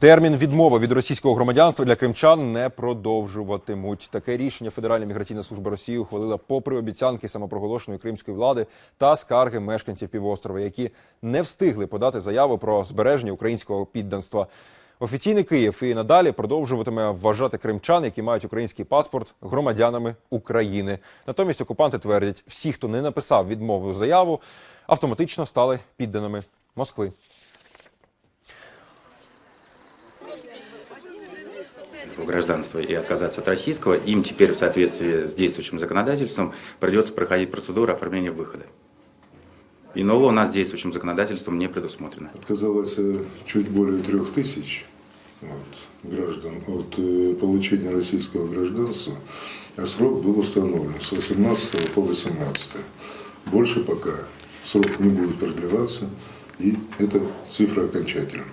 Термін відмови від російського громадянства для кримчан не продовжуватимуть. Таке рішення Федеральна міграційна служба Росії ухвалила попри обіцянки самопроголошеної кримської влади та скарги мешканців півострова, які не встигли подати заяву про збереження українського підданства. Офіційний Київ і надалі продовжуватиме вважати кримчан, які мають український паспорт, громадянами України. Натомість окупанти твердять, всі, хто не написав відмовну заяву, автоматично стали підданими Москви. Гражданства и отказаться от российского, им теперь в соответствии с действующим законодательством придется проходить процедуру оформления выхода. Иного у нас действующим законодательством не предусмотрено. Отказалось э, чуть более трех тысяч вот, граждан от э, получения российского гражданства, а срок был установлен с 18 по 18. Больше пока срок не будет продлеваться, и эта цифра окончательна.